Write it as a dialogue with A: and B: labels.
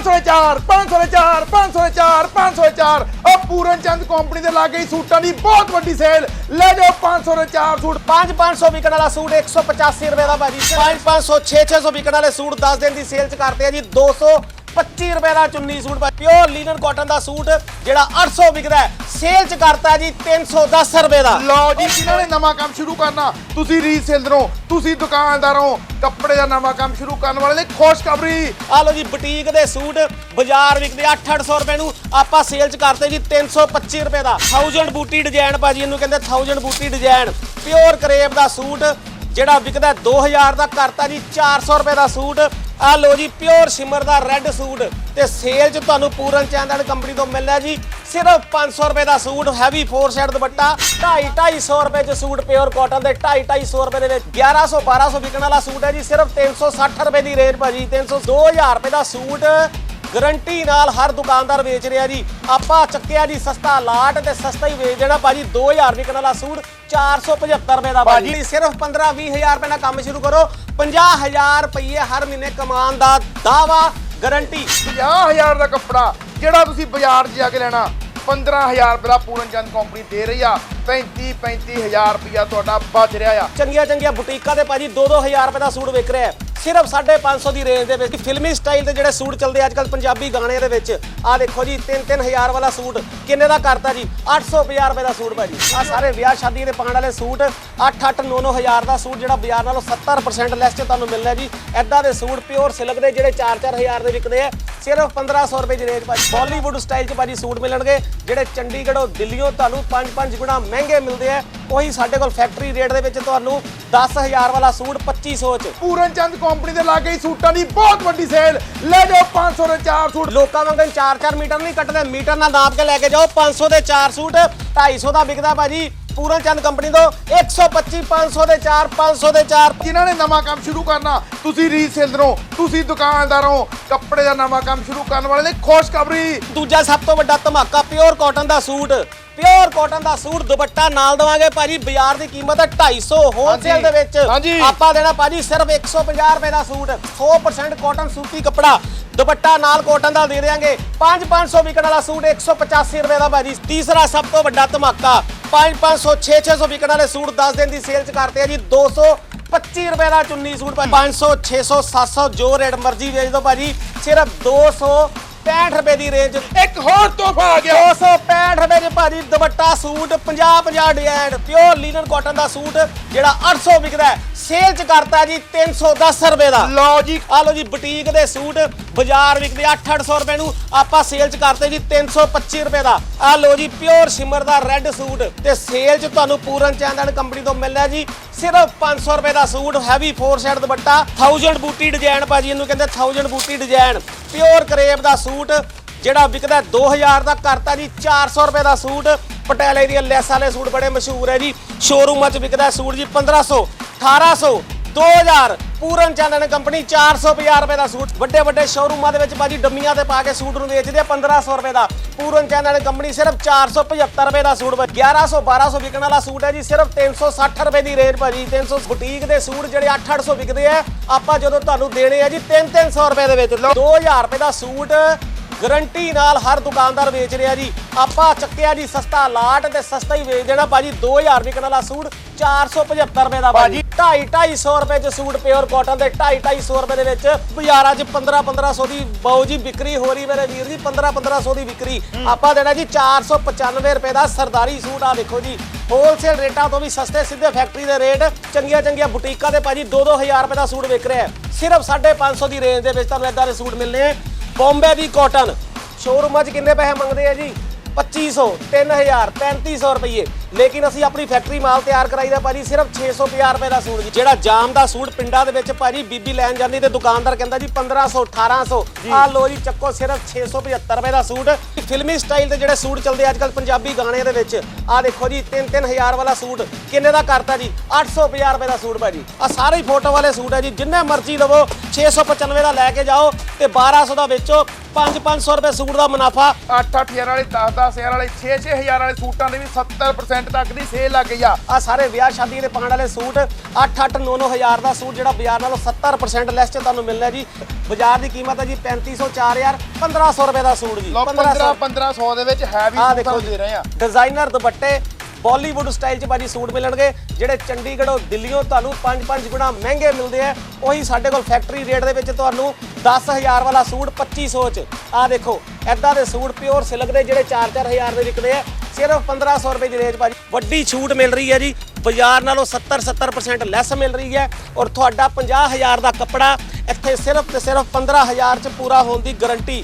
A: 500 ਦੇ 4 500 ਦੇ 4 500 ਦੇ 4 500 ਦੇ 4 ਉਹ ਪੂਰਨ ਚੰਦ ਕੰਪਨੀ ਦੇ ਲਾਗੇ ਹੀ ਸੂਟਾਂ ਦੀ ਬਹੁਤ ਵੱਡੀ ਸੇਲ ਲੈ ਜਾਓ 500 ਦੇ 4 ਸੂਟ।
B: 5-500 ਵਿਕਣ ਵਾਲਾ ਸੂਟ 185 ਰੁਪਏ ਦਾ ਭਾਜੀ। 5-500 6-600 ਵਿਕਣ ਵਾਲੇ ਸੂਟ 10 ਦਿਨ ਦੀ ਸੇਲ ਚ ਕਰਤੇ ਆ ਜੀ। 225 ਰੁਪਏ ਦਾ ਚੁੰਨੀ ਸੂਟ ਪਿਓਰ ਲੀਨਨ ਕਾਟਨ ਦਾ ਸੂਟ ਜਿਹੜਾ 800 ਵਿਕਦਾ ਹੈ ਸੇਲ ਚ ਕਰਤਾ ਜੀ 310 ਰੁਪਏ ਦਾ।
A: ਲਓ ਜੀ ਜਿਨ੍ਹਾਂ ਨੇ ਨਵਾਂ ਕੰਮ ਸ਼ੁਰੂ ਕਰਨਾ। ਤੁਸੀਂ ਰੀਸੇਲਰੋਂ ਤੁਸੀਂ ਦੁਕਾਨਦਾਰੋਂ ਕੱਪੜੇ ਦਾ ਨਵਾਂ ਕੰਮ ਸ਼ੁਰੂ ਕਰਨ ਵਾਲੇ ਲਈ ਖੁਸ਼ਖਬਰੀ।
B: ਆ ਲਓ ਜੀ ਬੁਟੀਕ ਦੇ ਸੂਟ ਬਾਜ਼ਾਰ ਵਿਕਦੇ 8-800 ਰੁਪਏ ਨੂੰ ਆਪਾਂ ਸੇਲ ਚ ਕਰਤੇ ਜੀ 325 ਰੁਪਏ ਦਾ। 1000 ਬੂਟੀ ਡਿਜ਼ਾਈਨ ਭਾਜੀ ਇਹਨੂੰ ਕਹਿੰਦੇ 1000 ਬੂਟੀ ਡਿਜ਼ਾਈਨ ਪਿਓਰ ਕਰੇਪ ਦਾ ਸੂਟ ਜਿਹੜਾ ਵਿਕਦਾ 2000 ਦਾ ਕਰਤਾ ਜੀ 400 ਰੁਪਏ ਦਾ ਸੂਟ। ਆ ਲਓ ਜੀ ਪਿਓਰ ਸ਼ਿਮਰ ਦਾ ਰੈੱਡ ਸੂਟ। ਤੇ ਸੇਲ 'ਚ ਤੁਹਾਨੂੰ ਪੂਰਨ ਚੰਦਨ ਕੰਪਨੀ ਤੋਂ ਮਿਲਦਾ ਜੀ। ਸਿਰਫ 500 ਰੁਪਏ ਦਾ ਸੂਟ ਹੈਵੀ ਫੋਰ ਸ਼ੈਡ ਦੁਪੱਟਾ। 2.5 250 ਰੁਪਏ 'ਚ ਸੂਟ ਪਿਓਰ ਕਾਟਨ ਦੇ। 2.5 250 ਰੁਪਏ ਦੇ ਵਿੱਚ 1100 1200 ਵਿਕਣ ਵਾਲਾ ਸੂਟ ਹੈ ਜੀ। ਸਿਰਫ 360 ਰੁਪਏ ਦੀ ਰੇਂਜ ਭਾਜੀ। 300 2000 ਰੁਪਏ ਦਾ ਸੂਟ ਗਰੰਟੀ ਨਾਲ ਹਰ ਦੁਕਾਨਦਾਰ ਵੇਚ ਰਿਹਾ ਜੀ। ਆਪਾਂ ਚੱਕਿਆ ਜੀ, ਸਸਤਾ ਲਾਟ ਤੇ ਸਸਤਾ ਹੀ ਵੇਚ ਦੇਣਾ ਭਾਜੀ। 2000 ਵਿਕਣ ਵਾਲਾ ਸੂਟ 475 ਰੁਪਏ ਦਾ ਭਾਜੀ ਸਿਰਫ 15 20000 ਰੁਪਏ ਨਾਲ ਕੰਮ ਸ਼ੁਰੂ ਕਰੋ। 50000 ਰੁਪਏ ਹਰ ਮਹੀਨੇ ਕਮਾਉਣ ਦਾ ਦਾਵਾ ਗਰੰਟੀ
A: 50000 ਦਾ ਕੱਪੜਾ ਜਿਹੜਾ ਤੁਸੀਂ ਬਾਜ਼ਾਰ 'ਚ ਜਾ ਕੇ ਲੈਣਾ 15000 ਰੁਪਏ ਦਾ ਪੂਰਨ ਚੰਦ ਕੰਪਨੀ ਦੇ ਰਹੀ ਆ। 35 35000 ਰੁਪਇਆ ਤੁਹਾਡਾ ਬਚ ਰਿਹਾ ਆ।
B: ਚੰਗੀਆਂ ਚੰਗੀਆਂ ਬੁਟੀਕਾਂ ਦੇ ਭਾਜੀ 2-2000 ਰੁਪਏ ਦਾ ਸੂਟ ਵਿਕ ਰਿਹਾ ਹੈ। ਸਿਰਫ 550 ਦੀ ਰੇਂਜ ਦੇ ਵਿੱਚ ਫਿਲਮੀ ਸਟਾਈਲ ਦੇ ਜਿਹੜੇ ਸੂਟ ਚੱਲਦੇ ਅੱਜ ਕੱਲ ਪੰਜਾਬੀ ਗਾਣੇ ਦੇ ਵਿੱਚ। ਆ ਦੇਖੋ ਜੀ 3-3000 ਵਾਲਾ ਸੂਟ। ਕਿੰਨੇ ਦਾ ਕਰਤਾ ਜੀ? 850 ਰੁਪਏ ਦਾ ਸੂਟ ਭਾਜੀ। ਆ ਸਾਰੇ ਵਿਆਹ ਸ਼ਾਦੀਆਂ ਦੇ ਪਾਉਣ ਵਾਲੇ ਸੂਟ 8-8 9-9000 ਦਾ ਸੂਟ ਜਿਹੜਾ ਬਾਜ਼ਾਰ ਨਾਲੋਂ 70% ਲੈਸ 'ਚ ਤੁਹਾਨੂੰ ਮਿਲਣਾ ਜੀ। ਐਦਾਂ ਦੇ ਸੂਟ ਪਿਓਰ ਸਿਲਕ ਦੇ ਜਿਹੜੇ 4-4000 ਦੇ ਵਿਕਦੇ ਆ, ਸਿਰਫ 1500 ਰੁਪਏ ਦੀ ਰੇਂਜ ਭਾਜੀ। ਬਾਲੀਵੁੱਡ ਸਟਾਈਲ 'ਚ ਭਾਜੀ ਸੂਟ ਮਿਲਣਗੇ, ਜਿਹੜੇ ਚੰਡੀਗੜ੍ਹੋਂ ਦਿੱਲੀੋਂ ਤੁਹਾਨੂੰ 5-5 ਗੁਣਾ ਮਹਿੰਗੇ ਮਿਲਦੇ ਆ। ਉਹੀ ਸਾਡੇ ਕੋਲ ਫੈਕਟਰੀ ਰੇਟ ਦੇ ਵਿੱਚ ਤੁਹਾਨੂੰ 10000 ਵਾਲਾ ਸੂਟ 2500 'ਚ।
A: ਪੂਰਨ ਚੰਦ ਕੰਪਨੀ ਦੇ ਲਾਗੇ ਹੀ ਸੂਟਾਂ ਦੀ ਬਹੁਤ ਵੱਡੀ ਸੇਲ ਲੈ ਜਾਓ 500 ਦੇ 4 ਸੂਟ।
B: ਲੋਕਾਂ ਵਾਂਗੂ 4-4 ਮੀਟਰ ਨਹੀਂ ਕੱਟਦੇ ਮੀਟਰ ਨਾਲ ਨਾਪ ਕੇ ਲੈ ਕੇ ਜਾਓ। 500 ਦੇ 4 ਸੂਟ 250 ਦਾ ਵਿਕਦਾ ਭਾਜੀ। ਪੂਰਨ ਚੰਦ ਕੰਪਨੀ ਤੋਂ 125 500 ਦੇ 4 500 ਦੇ 4
A: ਜਿਨ੍ਹਾਂ ਨੇ ਨਵਾਂ ਕੰਮ ਸ਼ੁਰੂ ਕਰਨਾ ਤੁਸੀਂ ਰੀਸੇਲਰੋਂ ਤੁਸੀਂ ਦੁਕਾਨਦਾਰੋਂ ਕੱਪੜੇ ਦਾ ਨਵਾਂ ਕੰਮ ਸ਼ੁਰੂ ਕਰਨ ਵਾਲੇ ਲਈ ਖੁਸ਼ਖਬਰੀ।
B: ਦੂਜਾ ਸਭ ਤੋਂ ਵੱਡਾ ਧਮਾਕਾ ਪਿਓਰ ਕਾਟਨ ਦਾ ਸੂਟ। ਪਿਓਰ ਕਾਟਨ ਦਾ ਸੂਟ ਦੁਪੱਟਾ ਨਾਲ ਦਵਾਂਗੇ ਭਾਜੀ ਬਾਜ਼ਾਰ ਦੀ ਕੀਮਤ ਹੈ 250 ਹੋਲਸੇਲ ਦੇ ਵਿੱਚ। ਆਪਾਂ ਦੇਣਾ ਭਾਜੀ ਸਿਰਫ 150 ਰੁਪਏ ਦਾ ਸੂਟ 100% ਕਾਟਨ ਸੂਤੀ ਕੱਪੜਾ। ਦੁਪੱਟਾ ਨਾਲ ਕਾਟਨ ਦਾ ਦੇ ਦੇਾਂਗੇ 5-500 ਵਿਕਣ ਵਾਲਾ ਸੂਟ 185 ਰੁਪਏ ਦਾ ਭਾਜੀ। ਤੀਸਰਾ ਸਭ ਤੋਂ ਵੱਡਾ ਧਮਾਕਾ 5-500 6-600 ਵਿਕਣ ਵਾਲੇ ਸੂਟ 10 ਦਿਨ ਦੀ ਸੇਲ ਚ ਕਰਤੇ ਆ ਜੀ। 200 25 ਰੁਪਏ ਦਾ ਚੁੰਨੀ ਸੂਟ ਭਾਜੀ 500 600 700 ਜੋ ਰੇਟ ਮਰਜ਼ੀ ਵੇਚ ਦਿਓ ਭਾਜੀ। ਸਿਰਫ 200 65 ਰੁਪਏ ਦੀ ਰੇਂਜ
A: ਇੱਕ ਹੋਰ ਤੋਹਫਾ ਆ ਗਿਆ।
B: 265 ਰੁਪਏ ਚ ਭਾਜੀ ਦੁਪੱਟਾ suit 50 50 design. Pure linen cotton ਦਾ ਸੂਟ ਜਿਹੜਾ 800 ਵਿਕਦਾ ਸੇਲ ਚ ਕਰਤਾ ਜੀ 310 ਰੁਪਏ ਦਾ।
A: ਲਓ ਜੀ।
B: ਆ ਲਓ ਜੀ ਬੁਟੀਕ ਦੇ ਸੂਟ ਬਾਜ਼ਾਰ ਵਿਕਦੇ 8-800 ਰੁਪਏ ਨੂੰ ਆਪਾਂ ਸੇਲ ਚ ਕਰਤੇ ਜੀ 325 ਰੁਪਏ ਦਾ। ਆ ਲਓ ਜੀ ਪਿਓਰ ਸ਼ਿਮਰ ਦਾ ਰੈੱਡ ਸੂਟ। ਤੇ ਸੇਲ ਚ ਤੁਹਾਨੂੰ ਪੂਰਨ ਚੰਦਨ ਕੰਪਨੀ ਤੋਂ ਮਿਲਣਾ ਜੀ। ਸਿਰਫ 500 ਰੁਪਏ ਦਾ ਸੂਟ ਹੈਵੀ ਫੋਰ ਸਾਈਡ ਦੁਪੱਟਾ 1000 ਬੂਟੀ ਡਿਜ਼ਾਈਨ ਭਾਜੀ ਇਹਨੂੰ ਕਹਿੰਦੇ 1000 ਬੂਟੀ ਡਿਜ਼ਾਈਨ ਪਿਓਰ ਕਰੇਬ ਦਾ ਸੂਟ, ਜਿਹੜਾ ਵਿਕਦਾ 2000 ਦਾ ਕਰਤਾ ਜੀ 400 ਰੁਪਏ ਦਾ ਸੂਟ। ਪਟਿਆਲੇ ਦੀਆਂ ਲੈਸ ਵਾਲੇ ਸੂਟ ਬੜੇ ਮਸ਼ਹੂਰ ਹੈ ਜੀ। ਸ਼ੋਰੂਮਾਂ 'ਚ ਵਿਕਦਾ ਸੂਟ ਜੀ 1500 1800 2000 ਪੂਰਨ ਚੰਦਨ ਕੰਪਨੀ 450 ਰੁਪਏ ਦਾ ਸੂਟ, ਵੱਡੇ ਵੱਡੇ ਸ਼ੋਰੂਮਾਂ ਦੇ ਵਿੱਚ ਬਾਜੀ ਡੰਮੀਆਂ ਤੇ ਪਾ ਕੇ ਸੂਟ ਨੂੰ ਵੇਚਦੇ ਆ 1500 ਰੁਪਏ ਦਾ। ਪੂਰਨ ਚੰਦਨ ਕੰਪਨੀ ਸਿਰਫ 475 ਰੁਪਏ ਦਾ ਸੂਟ 1100 1200 ਵਿਕਣ ਵਾਲਾ ਸੂਟ ਹੈ ਜੀ, ਸਿਰਫ 360 ਰੁਪਏ ਦੀ ਰੇਂਜ ਭਾਜੀ 300 ਬੁਟੀਕ ਦੇ ਸੂਟ ਜਿਹੜੇ 8-800 ਵਿਕਦੇ ਆ, ਆਪਾਂ ਜਦੋਂ ਤੁਹਾਨੂੰ ਦੇਣੇ ਆ ਜੀ 3-300 ਰੁਪਏ ਦੇ ਵਿੱਚ। 2000 ਰੁਪਏ ਦਾ ਸੂਟ ਗਰੰਟੀ ਨਾਲ ਹਰ ਦੁਕਾਨਦਾਰ ਵੇਚ ਰਿਹਾ ਜੀ। ਆਪਾਂ ਚੱਕਿਆ ਜੀ ਸਸਤਾ ਲਾਟ ਤੇ ਸਸਤਾ ਹੀ ਵੇਚ ਦੇਣਾ। ਭਾਜੀ 2000 ਵਿਕਣ ਵਾਲਾ ਸੂਟ 475 ਰੁਪਏ ਦਾ ਭਾਜੀ। 2.5 250 ਰੁਪਏ ਚ ਸੂਟ ਪਿਓਰ ਕਾਟਨ ਦੇ 2.5 250 ਰੁਪਏ ਦੇ ਵਿੱਚ ਬਾਜ਼ਾਰਾਂ 'ਚ 15 1500 ਦੀ ਬਾਊ ਜੀ ਵਿਕਰੀ ਹੋ ਰਹੀ ਮੇਰੇ ਵੀਰ ਜੀ 15 1500 ਦੀ ਵਿਕਰੀ। ਆਪਾਂ ਦੇਣਾ ਜੀ 495 ਰੁਪਏ ਦਾ ਸਰਦਾਰੀ ਸੂਟ ਆ ਦੇਖੋ ਜੀ। ਹੋਲਸੇਲ ਰੇਟਾਂ ਤੋਂ ਵੀ ਸਸਤੇ ਸਿੱਧੇ ਫੈਕਟਰੀ ਦੇ ਰੇਟ ਚੰਗੀਆਂ ਚੰਗੀਆਂ ਬੁਟੀਕਾਂ ਦੇ ਭਾਜੀ 2 2000 ਰੁਪਏ ਦਾ ਸੂਟ ਵਿਕ ਰਿਹਾ ਸਿਰਫ 550 ਦੀ ਰੇਂਜ ਦੇ ਵਿੱਚ ਤੁਹਾਨੂੰ ਇਦਾਂ ਦੇ ਸੂਟ ਮਿਲਨੇ ਆ ਬੰਬੇ ਦੀ ਕਾਟਨ। ਸ਼ੋਰੂਮਾਂ 'ਚ ਕਿੰਨੇ ਪੈਸੇ ਮੰਗਦੇ ਆ ਜੀ? 2500 3000 3500 ਰੁਪਏ ਲੇਕਿਨ ਅਸੀਂ ਆਪਣੀ ਫੈਕਟਰੀ ਮਾਲ ਤਿਆਰ ਕਰਾਈਦਾ ਭਾਜੀ ਸਿਰਫ 650 ਰੁਪਏ ਦਾ ਸੂਟ ਜੀ। ਜਿਹੜਾ ਜਾਮ ਦਾ ਸੂਟ ਪਿੰਡਾਂ ਦੇ ਵਿੱਚ ਭਾਜੀ ਬੀਬੀ ਲੈਣ ਜਾਂਦੀ ਤੇ ਦੁਕਾਨਦਾਰ ਕਹਿੰਦਾ ਜੀ 1500 1800 ਆ ਲੋ ਜੀ। ਚੱਕੋ ਸਿਰਫ 675 ਰੁਪਏ ਦਾ ਸੂਟ। ਫਿਲਮੀ ਸਟਾਈਲ ਦੇ ਜਿਹੜੇ ਸੂਟ ਚੱਲਦੇ ਅੱਜ ਕੱਲ ਪੰਜਾਬੀ ਗਾਣੇ ਦੇ ਵਿੱਚ। ਆ ਦੇਖੋ ਜੀ 3-3000 ਵਾਲਾ ਸੂਟ। ਕਿੰਨੇ ਦਾ ਕਰਤਾ ਜੀ? 850 ਰੁਪਏ ਦਾ ਸੂਟ ਭਾਜੀ। ਆ ਸਾਰੇ ਹੀ ਫੋਟੋ ਵਾਲੇ ਸੂਟ ਹੈ ਜੀ। ਜਿੰਨੇ ਮਰਜ਼ੀ ਲਵੋ 695 ਦਾ ਲੈ ਕੇ ਜਾਓ ਤੇ 1200 ਦਾ ਵੇਚੋ। 5-500 ਰੁਪਏ ਸੂਟ ਦਾ ਮੁਨਾਫਾ।
A: 8-8000 ਵਾਲੇ 10-10000 ਵਾਲੇ 6-6000 ਵਾਲੇ ਸੂਟਾਂ ਦੇ ਵੀ 70% 70% ਤੱਕ ਦੀ ਸੇਲ ਲੱਗ ਗਈ ਆ।
B: ਆ ਸਾਰੇ ਵਿਆਹ ਸ਼ਾਦੀ ਦੇ ਪਾਉਣ ਵਾਲੇ ਸੂਟ 8-8 9-9 ਹਜ਼ਾਰ ਦਾ ਸੂਟ ਜਿਹੜਾ ਬਾਜ਼ਾਰ ਨਾਲੋਂ 70% ਲੈਸ 'ਚ ਤੁਹਾਨੂੰ ਮਿਲਣਾ ਜੀ। ਬਾਜ਼ਾਰ ਦੀ ਕੀਮਤ ਹੈ ਜੀ 3500 4000 1500 ਰੁਪਏ ਦਾ ਸੂਟ ਜੀ।
A: ਲਓ 15 1500 ਦੇ ਵਿੱਚ ਹੈਵੀ
B: ਆ
A: ਸੂਟ ਦੇ ਰਹੇ ਆ।
B: ਡਿਜ਼ਾਈਨਰ ਦੁਪੱਟੇ ਬਾਲੀਵੁੱਡ ਸਟਾਈਲ 'ਚ ਬਾਜੀ ਸੂਟ ਮਿਲਣਗੇ, ਜਿਹੜੇ ਚੰਡੀਗੜ੍ਹੋਂ ਦਿੱਲੀੋਂ ਤੁਹਾਨੂੰ 5-5 ਗੁਣਾ ਮਹਿੰਗੇ ਮਿਲਦੇ ਆ। ਉਹੀ ਸਾਡੇ ਕੋਲ ਫੈਕਟਰੀ ਰੇਟ ਦੇ ਵਿੱਚ ਤੁਹਾਨੂੰ 10000 ਵਾਲਾ ਸੂਟ 2500 'ਚ। ਆ ਦੇਖੋ ਐਦਾਂ ਦੇ ਸੂਟ ਪਿਓਰ ਸਿਲਕ ਦੇ ਜਿਹੜੇ 4-4000 ਦੇ ਵਿਕਦੇ ਆ, ਸਿਰਫ 1500 ਰੁਪਏ ਦੀ ਰੇਂਜ ਬਾਜੀ ਵੱਡੀ ਛੂਟ ਮਿਲ ਰਹੀ ਹੈ ਜੀ, ਬਾਜ਼ਾਰ ਨਾਲੋਂ 70-70% ਲੈਸ ਮਿਲ ਰਹੀ ਹੈ। ਔਰ ਤੁਹਾਡਾ 50000 ਦਾ ਕੱਪੜਾ ਇੱਥੇ ਸਿਰਫ ਤੇ ਸਿਰਫ 15000 ਚ ਪੂਰਾ ਹੋਣ ਦੀ ਗਾਰੰਟੀ